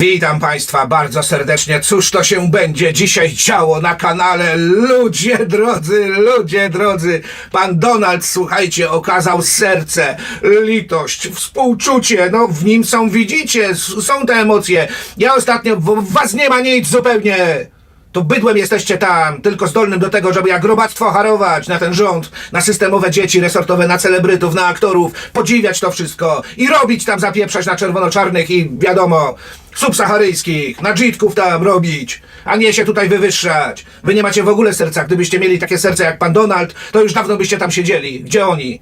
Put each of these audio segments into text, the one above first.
Witam Państwa bardzo serdecznie. Cóż to się będzie dzisiaj działo na kanale? Ludzie drodzy, ludzie drodzy. Pan Donald, słuchajcie, okazał serce, litość, współczucie. No w nim są, widzicie, są te emocje. Ja ostatnio, w was nie ma nic zupełnie. To bydłem jesteście tam, tylko zdolnym do tego, żeby jak robactwo harować na ten rząd, na systemowe dzieci resortowe, na celebrytów, na aktorów, podziwiać to wszystko i robić tam zapieprzać na czerwono-czarnych i wiadomo, subsaharyjskich, na dżitków tam robić, a nie się tutaj wywyższać. Wy nie macie w ogóle serca. Gdybyście mieli takie serce jak pan Donald, to już dawno byście tam siedzieli. Gdzie oni?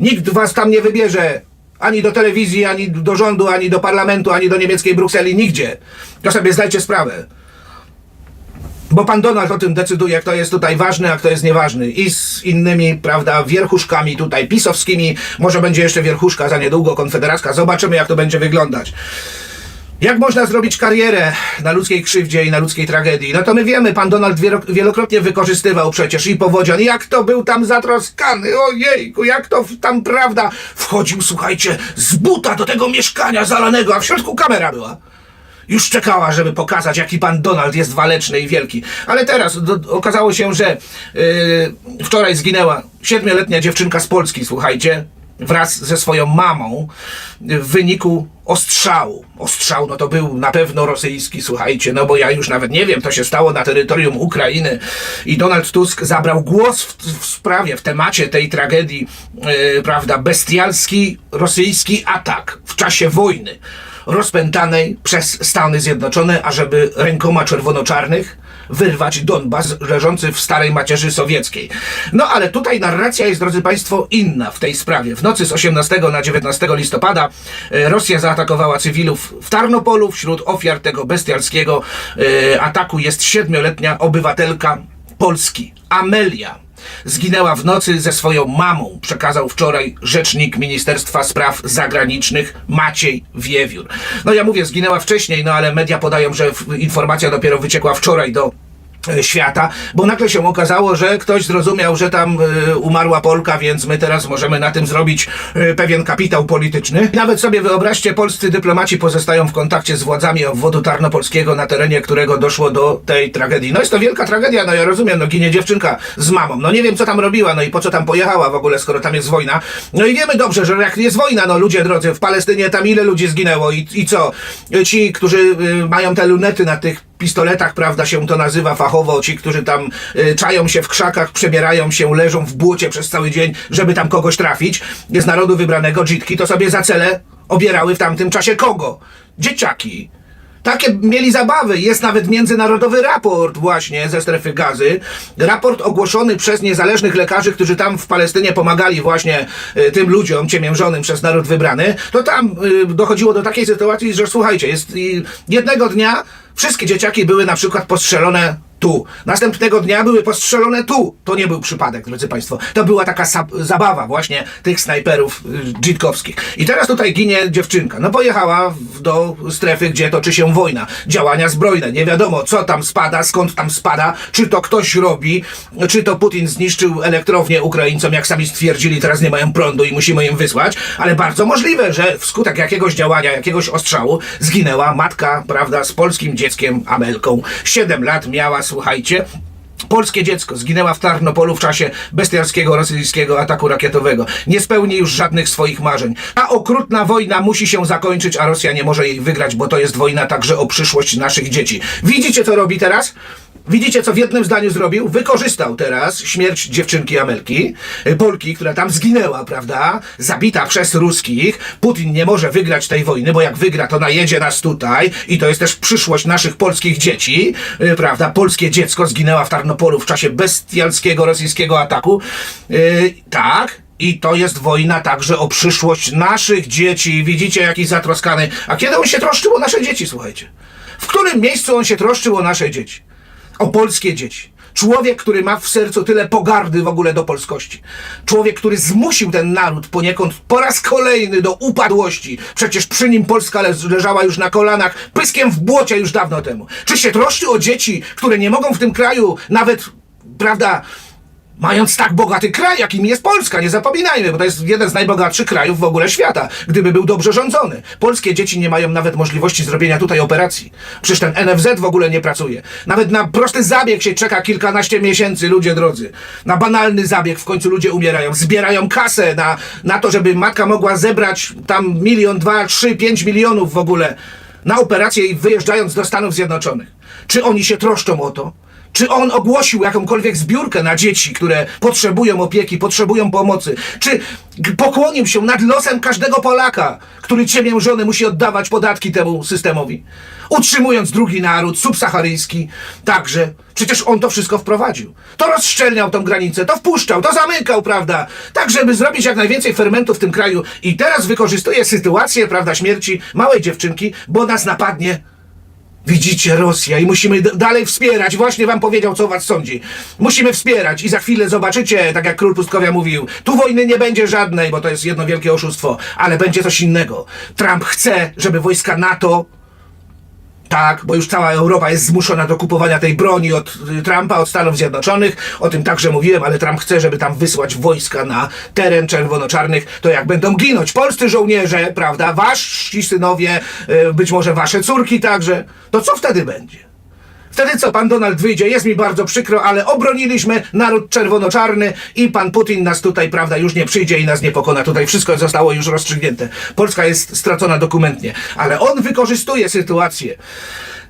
Nikt was tam nie wybierze. Ani do telewizji, ani do rządu, ani do parlamentu, ani do niemieckiej Brukseli, nigdzie. To sobie zdajcie sprawę. Bo pan Donald o tym decyduje, kto jest tutaj ważny, a kto jest nieważny. I z innymi, prawda, wierchuszkami tutaj pisowskimi. Może będzie jeszcze wierchuszka za niedługo, konfederacka. Zobaczymy, jak to będzie wyglądać. Jak można zrobić karierę na ludzkiej krzywdzie i na ludzkiej tragedii? No to my wiemy, pan Donald wielo- wielokrotnie wykorzystywał przecież i powodzian. Jak to był tam zatroskany, ojejku, jak to tam prawda wchodził, słuchajcie, z buta do tego mieszkania zalanego, a w środku kamera była. Już czekała, żeby pokazać, jaki pan Donald jest waleczny i wielki. Ale teraz do, okazało się, że yy, wczoraj zginęła siedmioletnia dziewczynka z Polski, słuchajcie, wraz ze swoją mamą w wyniku ostrzału. Ostrzał, no to był na pewno rosyjski, słuchajcie, no bo ja już nawet nie wiem, to się stało na terytorium Ukrainy i Donald Tusk zabrał głos w, w sprawie, w temacie tej tragedii, yy, prawda, bestialski rosyjski atak w czasie wojny rozpętanej przez Stany Zjednoczone, ażeby rękoma czerwono-czarnych wyrwać Donbas leżący w starej macierzy sowieckiej. No ale tutaj narracja jest, drodzy Państwo, inna w tej sprawie. W nocy z 18 na 19 listopada e, Rosja zaatakowała cywilów w Tarnopolu. Wśród ofiar tego bestialskiego e, ataku jest siedmioletnia obywatelka Polski, Amelia. Zginęła w nocy ze swoją mamą, przekazał wczoraj rzecznik Ministerstwa Spraw Zagranicznych Maciej Wiewiór. No ja mówię, zginęła wcześniej, no ale media podają, że informacja dopiero wyciekła wczoraj do świata, bo nagle się okazało, że ktoś zrozumiał, że tam e, umarła Polka, więc my teraz możemy na tym zrobić e, pewien kapitał polityczny. Nawet sobie wyobraźcie, polscy dyplomaci pozostają w kontakcie z władzami obwodu tarnopolskiego, na terenie którego doszło do tej tragedii. No jest to wielka tragedia, no ja rozumiem, no ginie dziewczynka z mamą. No nie wiem, co tam robiła, no i po co tam pojechała w ogóle, skoro tam jest wojna. No i wiemy dobrze, że jak jest wojna, no ludzie drodzy, w Palestynie tam ile ludzi zginęło i, i co? Ci, którzy y, mają te lunety na tych pistoletach, prawda, się to nazywa fachowo, ci, którzy tam y, czają się w krzakach, przebierają się, leżą w błocie przez cały dzień, żeby tam kogoś trafić, z narodu wybranego dżitki, to sobie za cele obierały w tamtym czasie kogo? Dzieciaki. Takie mieli zabawy. Jest nawet międzynarodowy raport właśnie ze strefy gazy. Raport ogłoszony przez niezależnych lekarzy, którzy tam w Palestynie pomagali właśnie y, tym ludziom ciemiężonym przez naród wybrany. To tam y, dochodziło do takiej sytuacji, że słuchajcie, jest y, jednego dnia wszystkie dzieciaki były na przykład postrzelone tu. Następnego dnia były postrzelone tu. To nie był przypadek, drodzy Państwo. To była taka zabawa właśnie tych snajperów y, dżitkowskich. I teraz tutaj ginie dziewczynka. No pojechała do strefy, gdzie toczy się wojna. Działania zbrojne. Nie wiadomo, co tam spada, skąd tam spada, czy to ktoś robi, czy to Putin zniszczył elektrownię Ukraińcom, jak sami stwierdzili, teraz nie mają prądu i musimy im wysłać, ale bardzo możliwe, że wskutek jakiegoś działania, jakiegoś ostrzału zginęła matka, prawda, z polskim dzieckiem Amelką. Siedem lat miała, słuchajcie, Polskie dziecko zginęła w Tarnopolu w czasie bestialskiego rosyjskiego ataku rakietowego. Nie spełni już żadnych swoich marzeń. Ta okrutna wojna musi się zakończyć, a Rosja nie może jej wygrać, bo to jest wojna także o przyszłość naszych dzieci. Widzicie, co robi teraz? Widzicie, co w jednym zdaniu zrobił? Wykorzystał teraz śmierć dziewczynki Amelki, y, Polki, która tam zginęła, prawda? Zabita przez ruskich. Putin nie może wygrać tej wojny, bo jak wygra, to najedzie nas tutaj i to jest też przyszłość naszych polskich dzieci, y, prawda? Polskie dziecko zginęła w Tarnopolu w czasie bestialskiego rosyjskiego ataku. Y, tak. I to jest wojna także o przyszłość naszych dzieci. Widzicie, jaki zatroskany. A kiedy on się troszczył o nasze dzieci, słuchajcie? W którym miejscu on się troszczył o nasze dzieci? O polskie dzieci. Człowiek, który ma w sercu tyle pogardy w ogóle do polskości. Człowiek, który zmusił ten naród poniekąd po raz kolejny do upadłości. Przecież przy nim Polska le- leżała już na kolanach, pyskiem w błocie już dawno temu. Czy się troszczy o dzieci, które nie mogą w tym kraju nawet, prawda, Mając tak bogaty kraj, jakim jest Polska, nie zapominajmy, bo to jest jeden z najbogatszych krajów w ogóle świata, gdyby był dobrze rządzony. Polskie dzieci nie mają nawet możliwości zrobienia tutaj operacji. Przecież ten NFZ w ogóle nie pracuje. Nawet na prosty zabieg się czeka kilkanaście miesięcy, ludzie drodzy. Na banalny zabieg w końcu ludzie umierają. Zbierają kasę na, na to, żeby matka mogła zebrać tam milion, dwa, trzy, pięć milionów w ogóle na operację i wyjeżdżając do Stanów Zjednoczonych. Czy oni się troszczą o to? Czy on ogłosił jakąkolwiek zbiórkę na dzieci, które potrzebują opieki, potrzebują pomocy? Czy pokłonił się nad losem każdego Polaka, który ciemiężony musi oddawać podatki temu systemowi? Utrzymując drugi naród, subsaharyjski, także. Przecież on to wszystko wprowadził. To rozszczelniał tą granicę, to wpuszczał, to zamykał, prawda? Tak, żeby zrobić jak najwięcej fermentu w tym kraju. I teraz wykorzystuje sytuację, prawda, śmierci małej dziewczynki, bo nas napadnie Widzicie Rosja i musimy dalej wspierać. Właśnie wam powiedział, co o was sądzi. Musimy wspierać i za chwilę zobaczycie, tak jak król Pustkowia mówił, tu wojny nie będzie żadnej, bo to jest jedno wielkie oszustwo, ale będzie coś innego. Trump chce, żeby wojska NATO tak, bo już cała Europa jest zmuszona do kupowania tej broni od y, Trumpa, od Stanów Zjednoczonych. O tym także mówiłem, ale Trump chce, żeby tam wysłać wojska na teren czerwono-czarnych. To jak będą ginąć polscy żołnierze, prawda, wasi synowie, y, być może wasze córki także, to co wtedy będzie? Wtedy co, pan Donald wyjdzie, jest mi bardzo przykro, ale obroniliśmy naród czerwono-czarny i pan Putin nas tutaj, prawda, już nie przyjdzie i nas nie pokona. Tutaj wszystko zostało już rozstrzygnięte. Polska jest stracona dokumentnie, ale on wykorzystuje sytuację,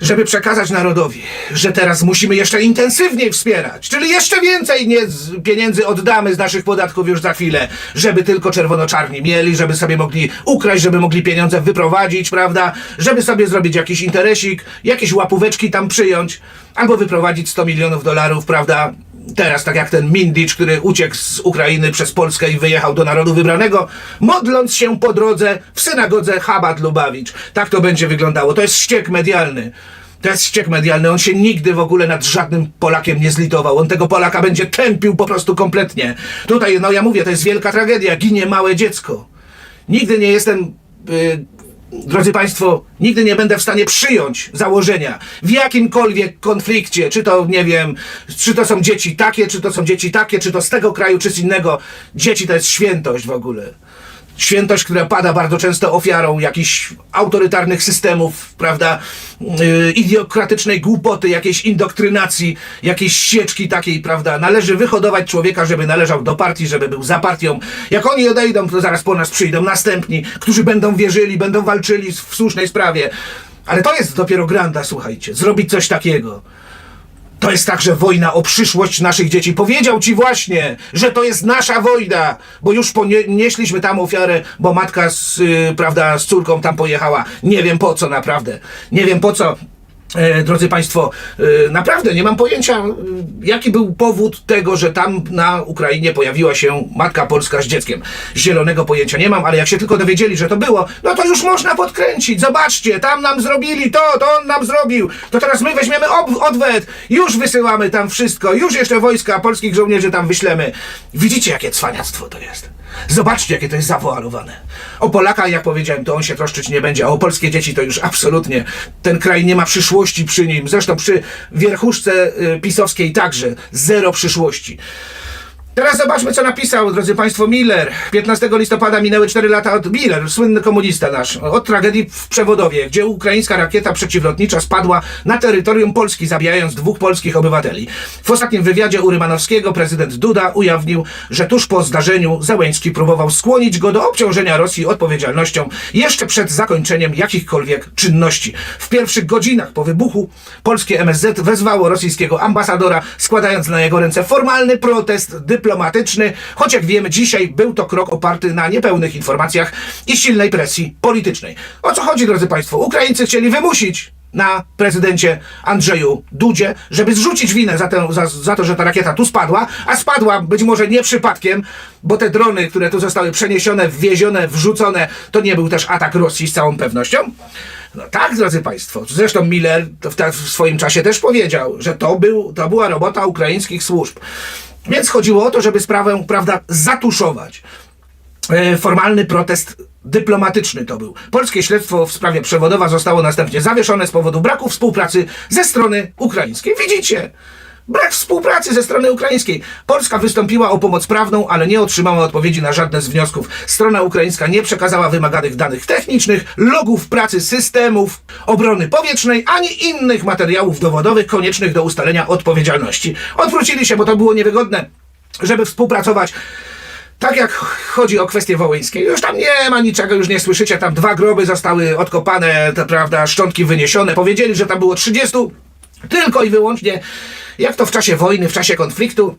żeby przekazać narodowi, że teraz musimy jeszcze intensywniej wspierać, czyli jeszcze więcej nie pieniędzy oddamy z naszych podatków już za chwilę, żeby tylko czerwono-czarni mieli, żeby sobie mogli ukraść, żeby mogli pieniądze wyprowadzić, prawda, żeby sobie zrobić jakiś interesik, jakieś łapóweczki tam przyjąć, albo wyprowadzić 100 milionów dolarów, prawda, Teraz, tak jak ten Mindicz, który uciekł z Ukrainy przez Polskę i wyjechał do narodu wybranego, modląc się po drodze w synagodze Chabad Lubawicz. Tak to będzie wyglądało. To jest ściek medialny. To jest ściek medialny. On się nigdy w ogóle nad żadnym Polakiem nie zlitował. On tego Polaka będzie tępił po prostu kompletnie. Tutaj, no ja mówię, to jest wielka tragedia. Ginie małe dziecko. Nigdy nie jestem. Drodzy Państwo, nigdy nie będę w stanie przyjąć założenia w jakimkolwiek konflikcie, czy to nie wiem, czy to są dzieci takie, czy to są dzieci takie, czy to z tego kraju, czy z innego. Dzieci to jest świętość w ogóle. Świętość, która pada bardzo często ofiarą jakichś autorytarnych systemów, prawda, yy, idiokratycznej głupoty, jakiejś indoktrynacji, jakiejś sieczki takiej, prawda. Należy wyhodować człowieka, żeby należał do partii, żeby był za partią. Jak oni odejdą, to zaraz po nas przyjdą następni, którzy będą wierzyli, będą walczyli w słusznej sprawie. Ale to jest dopiero granda, słuchajcie, zrobić coś takiego. To jest także wojna o przyszłość naszych dzieci. Powiedział ci właśnie, że to jest nasza wojna, bo już ponieśliśmy tam ofiarę, bo matka z, y, prawda, z córką tam pojechała. Nie wiem po co naprawdę. Nie wiem po co. E, drodzy Państwo, e, naprawdę nie mam pojęcia, e, jaki był powód tego, że tam na Ukrainie pojawiła się matka polska z dzieckiem. Zielonego pojęcia nie mam, ale jak się tylko dowiedzieli, że to było, no to już można podkręcić. Zobaczcie, tam nam zrobili to, to on nam zrobił. To teraz my weźmiemy odwet, już wysyłamy tam wszystko, już jeszcze wojska polskich żołnierzy tam wyślemy. Widzicie, jakie cwaniactwo to jest. Zobaczcie, jakie to jest zawoalowane. O Polaka, jak powiedziałem, to on się troszczyć nie będzie, a o polskie dzieci to już absolutnie. Ten kraj nie ma przyszłości przy nim. Zresztą przy wierchuszce y, pisowskiej także. Zero przyszłości. Teraz zobaczmy, co napisał, drodzy Państwo, Miller. 15 listopada minęły 4 lata od Miller, słynny komunista nasz, od tragedii w Przewodowie, gdzie ukraińska rakieta przeciwlotnicza spadła na terytorium Polski, zabijając dwóch polskich obywateli. W ostatnim wywiadzie u Rymanowskiego prezydent Duda ujawnił, że tuż po zdarzeniu Załęcki próbował skłonić go do obciążenia Rosji odpowiedzialnością jeszcze przed zakończeniem jakichkolwiek czynności. W pierwszych godzinach po wybuchu polskie MSZ wezwało rosyjskiego ambasadora, składając na jego ręce formalny protest dyplomatyczny, choć jak wiemy dzisiaj był to krok oparty na niepełnych informacjach i silnej presji politycznej. O co chodzi, drodzy Państwo? Ukraińcy chcieli wymusić na prezydencie Andrzeju Dudzie, żeby zrzucić winę za, tę, za, za to, że ta rakieta tu spadła, a spadła być może nie przypadkiem, bo te drony, które tu zostały przeniesione, wwiezione, wrzucone, to nie był też atak Rosji z całą pewnością. No tak, drodzy Państwo. Zresztą Miller w, w swoim czasie też powiedział, że to, był, to była robota ukraińskich służb. Więc chodziło o to, żeby sprawę, prawda, zatuszować. E, formalny protest dyplomatyczny to był. Polskie śledztwo w sprawie przewodowa zostało następnie zawieszone z powodu braku współpracy ze strony ukraińskiej. Widzicie? Brak współpracy ze strony ukraińskiej. Polska wystąpiła o pomoc prawną, ale nie otrzymała odpowiedzi na żadne z wniosków. Strona ukraińska nie przekazała wymaganych danych technicznych, logów pracy systemów obrony powietrznej, ani innych materiałów dowodowych koniecznych do ustalenia odpowiedzialności. Odwrócili się, bo to było niewygodne, żeby współpracować. Tak jak chodzi o kwestie wołyńskie, już tam nie ma niczego, już nie słyszycie, tam dwa groby zostały odkopane, to prawda, szczątki wyniesione. Powiedzieli, że tam było 30 tylko i wyłącznie, jak to w czasie wojny, w czasie konfliktu.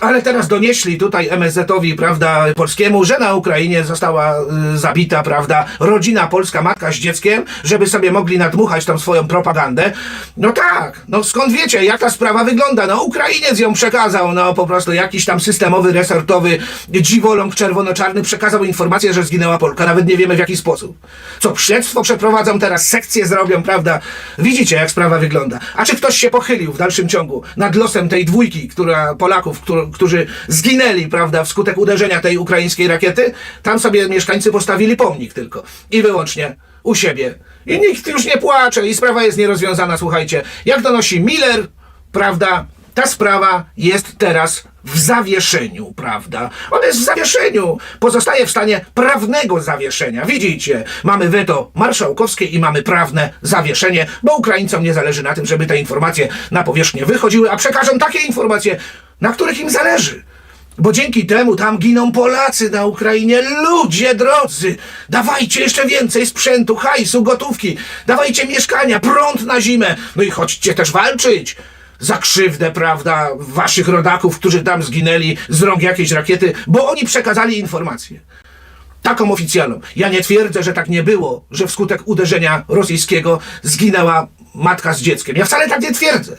Ale teraz donieśli tutaj MSZ-owi, prawda, polskiemu, że na Ukrainie została y, zabita, prawda, rodzina polska, matka z dzieckiem, żeby sobie mogli nadmuchać tą swoją propagandę. No tak, no skąd wiecie, jak ta sprawa wygląda? No Ukrainiec ją przekazał, no po prostu jakiś tam systemowy, resortowy dziwoląg czerwono-czarny przekazał informację, że zginęła Polka, nawet nie wiemy w jaki sposób. Co, śledztwo przeprowadzą teraz, sekcje zrobią, prawda? Widzicie, jak sprawa wygląda. A czy ktoś się pochylił w dalszym ciągu nad losem tej dwójki, która Polaków, któr, którzy zginęli, prawda, wskutek uderzenia tej ukraińskiej rakiety? Tam sobie mieszkańcy postawili pomnik tylko. I wyłącznie u siebie. I nikt już nie płacze i sprawa jest nierozwiązana, słuchajcie. Jak donosi Miller, prawda, ta sprawa jest teraz w zawieszeniu, prawda? Ona jest w zawieszeniu. Pozostaje w stanie prawnego zawieszenia. Widzicie, mamy weto marszałkowskie i mamy prawne zawieszenie, bo Ukraińcom nie zależy na tym, żeby te informacje na powierzchnię wychodziły, a przekażą takie informacje, na których im zależy. Bo dzięki temu tam giną Polacy na Ukrainie. Ludzie drodzy, dawajcie jeszcze więcej sprzętu, hajsu, gotówki. Dawajcie mieszkania, prąd na zimę. No i chodźcie też walczyć za krzywdę, prawda, waszych rodaków, którzy tam zginęli z rąk jakiejś rakiety, bo oni przekazali informację. Taką oficjalną. Ja nie twierdzę, że tak nie było, że wskutek uderzenia rosyjskiego zginęła matka z dzieckiem. Ja wcale tak nie twierdzę.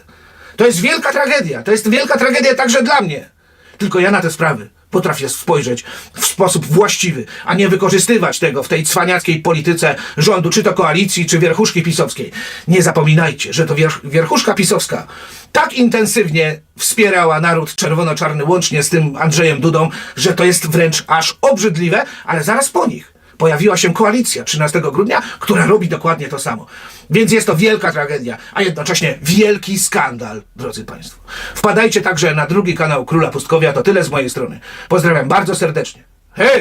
To jest wielka tragedia. To jest wielka tragedia także dla mnie. Tylko ja na te sprawy potrafię spojrzeć w sposób właściwy, a nie wykorzystywać tego w tej cwaniackiej polityce rządu, czy to koalicji, czy wierchuszki pisowskiej. Nie zapominajcie, że to wierch, wierchuszka pisowska tak intensywnie wspierała naród czerwono-czarny łącznie z tym Andrzejem Dudą, że to jest wręcz aż obrzydliwe, ale zaraz po nich pojawiła się koalicja 13 grudnia, która robi dokładnie to samo. Więc jest to wielka tragedia, a jednocześnie wielki skandal, drodzy Państwo. Wpadajcie także na drugi kanał Króla Pustkowia, to tyle z mojej strony. Pozdrawiam bardzo serdecznie. Hej!